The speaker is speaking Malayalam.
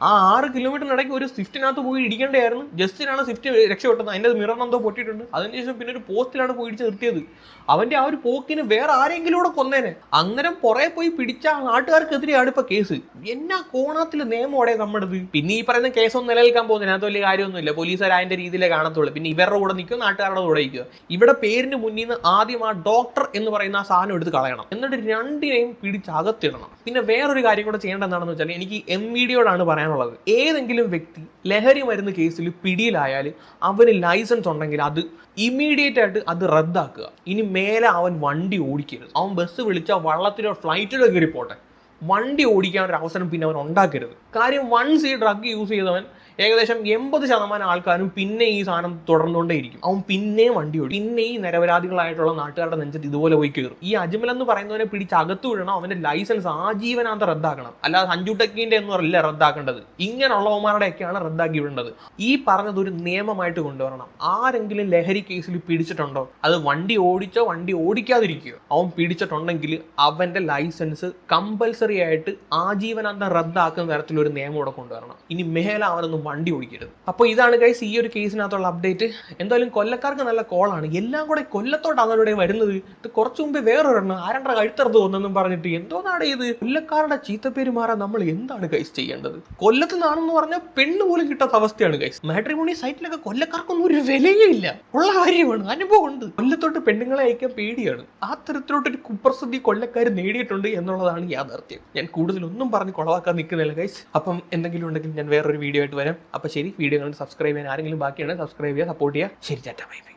ആ ആറ് കിലോമീറ്ററിനിടയ്ക്ക് ഒരു സ്വിഫ്റ്റിനകത്ത് പോയി ഇടിക്കേണ്ടതായിരുന്നു. ജസ്റ്റിനാണ് സ്വിഫ്റ്റ് രക്ഷപ്പെട്ടത്. അതിന്റെ മിറർ എന്തോ പൊട്ടിയിട്ടുണ്ട്. അതിനുശേഷം പിന്നെ ഒരു പോസ്റ്റിലാണ് പോയി ഇടിച്ച് നിർത്തിയത്. അവന്റെ ആ ഒരു പോക്കിന് വേറെ ആരെങ്കിലും കൂടെ കൊന്നേനെ. അങ്ങനെ പുറകെ പോയി പിടിച്ച നാട്ടുകാർക്കെതിരെയാണ് ഇപ്പൊ കേസ്. എന്നാ കോണാത്തിൽ നിയമോടെ നമ്മുടെ പിന്നെ ഈ പറയുന്ന കേസൊന്നും നിലനിൽക്കാൻ പോകുന്നില്ല. അതിനകത്ത് വലിയ കാര്യമൊന്നുമില്ല. പോലീസുകാർ അതിന്റെ രീതിയിലേ കാണത്തുള്ളൂ. പിന്നെ ഇവരുടെ കൂടെ നിൽക്കും നാട്ടുകാരുടെ കൂടെ നിൽക്കുക ഇവിടെ പേരിന് മുന്നിൽ നിന്ന് ആദ്യം ആ ഡോക്ടർ എന്ന് പറയുന്ന ആ സാധനം എടുത്ത് കളയണം. എന്നിട്ട് രണ്ടിനെയും പിടിച്ച് അകത്തിടണം. പിന്നെ വേറൊരു കാര്യം കൂടെ ചെയ്യേണ്ടത് എന്താണെന്ന് വെച്ചാൽ എനിക്ക് എം വീഡിയോടാണ് പറയാനുള്ളത്. ഏതെങ്കിലും വ്യക്തി ലഹരി മരുന്ന് കേസിൽ പിടിയിലായാൽ അവന് ലൈസൻസ് ഉണ്ടെങ്കിൽ അത് ഇമ്മീഡിയറ്റ് ആയിട്ട് അത് റദ്ദാക്കുക. ഇനി മേലെ അവൻ വണ്ടി ഓടിക്കരുത്. അവൻ ബസ് വിളിച്ചാൽ വള്ളത്തിലോ ഫ്ലൈറ്റിലോ കയറി പോട്ടെ വണ്ടി ഓടിക്കാൻ ഒരു അവസരം പിന്നെ അവൻ ഉണ്ടാക്കരുത്. കാര്യം വൺസ് ഈ ഡ്രഗ് യൂസ് ചെയ്തവൻ ഏകദേശം എൺപത് ശതമാനം ആൾക്കാരും പിന്നെ ഈ സാധനം തുടർന്നുകൊണ്ടേയിരിക്കും. അവൻ പിന്നെ വണ്ടി ഓടി പിന്നെ ഈ നിരപരാധികളായിട്ടുള്ള നാട്ടുകാരുടെ നെഞ്ചത്ത് ഇതുപോലെ പോയി കയറും. ഈ അജ്മൽ എന്ന് പറയുന്നവനെ പിടിച്ച് അകത്ത് വിടണം അവന്റെ ലൈസൻസ് ആജീവനാന്ത റദ്ദാക്കണം. അല്ലാതെ സഞ്ജു ടെക്കിന്റെ എന്ന് പറയില്ല റദ്ദാക്കേണ്ടത്. ഇങ്ങനെയുള്ളവന്മാരുടെയൊക്കെയാണ് റദ്ദാക്കി വിടേണ്ടത് ഈ പറഞ്ഞത് ഒരു നിയമമായിട്ട് കൊണ്ടുവരണം. ആരെങ്കിലും ലഹരി കേസിൽ പിടിച്ചിട്ടുണ്ടോ? അത് വണ്ടി ഓടിച്ചോ വണ്ടി ഓടിക്കാതിരിക്കുകയോ? അവൻ പിടിച്ചിട്ടുണ്ടെങ്കിൽ അവന്റെ ലൈസൻസ് കമ്പൽസറി ആയിട്ട് ആജീവനാന്ത റദ്ദാക്കുന്ന തരത്തിലൊരു നിയമം ഇവിടെ കൊണ്ടുവരണം. ഇനി മേലെ അവനൊന്നും വണ്ടി ഓടിക്കരുത്. അപ്പോൾ ഇതാണ് ഗൈസ് ഈ ഒരു കേസിനകത്തുള്ള അപ്ഡേറ്റ് എന്തായാലും കൊല്ലക്കാർക്ക് നല്ല കോളാണ് എല്ലാം കൂടെ കൊല്ലത്തോട്ടാണ് അവരുടെ വരുന്നത്. ഇത് കുറച്ചു മുമ്പേ വേറൊരെണ്ണം. ആരണ്ട കഴുത്തറുത് തോന്നെന്നും പറഞ്ഞിട്ട് എന്തോന്നാണ് ഇത്? കൊല്ലക്കാരുടെ ചീത്തപ്പേര് മാറാൻ നമ്മൾ എന്താണ് ഗൈസ് ചെയ്യേണ്ടത്? കൊല്ലത്ത് നിന്നാണെന്ന് പറഞ്ഞാൽ പെണ്ണ് പോലും കിട്ടാത്ത അവസ്ഥയാണ് ഗൈസ് മാട്രിമോണി സൈറ്റിലൊക്കെ കൊല്ലക്കാർക്കൊന്നും ഒരു ഇല്ല. ഉള്ള കാര്യമാണ്. അനുഭവം ഉണ്ട്. കൊല്ലത്തോട്ട് പെണ്ണുങ്ങളെ അയക്കാൻ പേടിയാണ്. ആ തരത്തിലോട്ടൊരു കുപ്രസിദ്ധി കൊല്ലക്കാർ നേടിയിട്ടുണ്ട് എന്നുള്ളതാണ് യാഥാർത്ഥ്യം. ഞാൻ കൂടുതലൊന്നും പറഞ്ഞ് കൊളവാക്കാൻ നിൽക്കുന്നില്ല ഗൈസ് അപ്പം എന്തെങ്കിലും ഉണ്ടെങ്കിൽ ഞാൻ വേറൊരു വീഡിയോ ആയിട്ട് വരാം. അപ്പം ശരി വീഡിയോ കണ്ട് സബ്സ്ക്രൈബ് ചെയ്യാൻ ആരെങ്കിലും ബാക്കിയാണ് സബ്സ്ക്രൈബ് ചെയ്യുക സപ്പോർട്ട് ചെയ്യുക. ശരി ചാറ്റ ബൈ ബൈ.